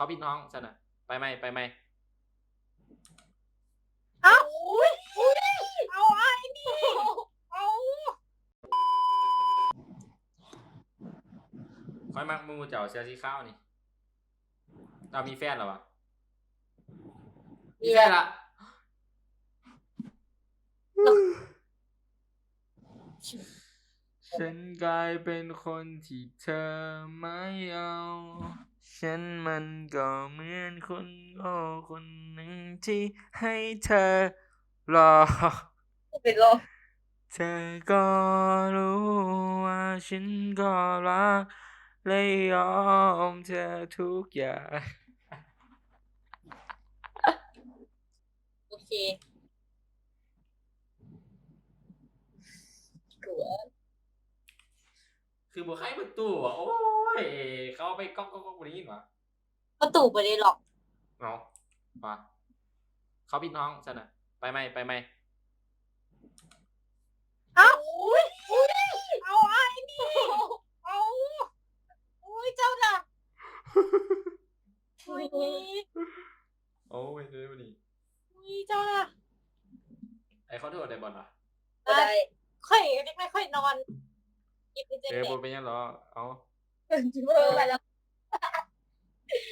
เขาพี่น้องฉันน่ะไปไหมไปไหมเอ้าอุ้ยอุ้ยเอาไอ้นี่เอาค่อยมักมูเจ้าเสื้อสีขาวนี่เรามีแฟนเหรอวะมีแฟนละฉันกลายเป็นคนที่เธอไม่เอา ฉันมันก็เหมือนคนโง่คนหนึ่งที่ให้เธอรอ เป็นโรคเธอก็รู้ว่าฉันก็รักและยอมเธอทุกอย่าง โอเคกลัว คือบุคไข้ประตูอะโอ้ยเขาเอาไปก๊อกก๊อกก๊อกบริยินวะประตูไปได้หรอกเอามาเขาพี่น้องฉันน่ะ ไปไหมไปไหมเอ้าอุ้ยอุ้ยเอาไอ้นี่เอาอุ้ยเจ้าน่ะอุ้ยโอ้ยเดี๋ยวนี้อุ้ยเจ้าน่ะไอ้เขาโทษได้บอลอะได้ค่อยไม่ค่อยนอน กินจริงเออบนเป็นยังเหรอ เอาๆเออไปแล้ว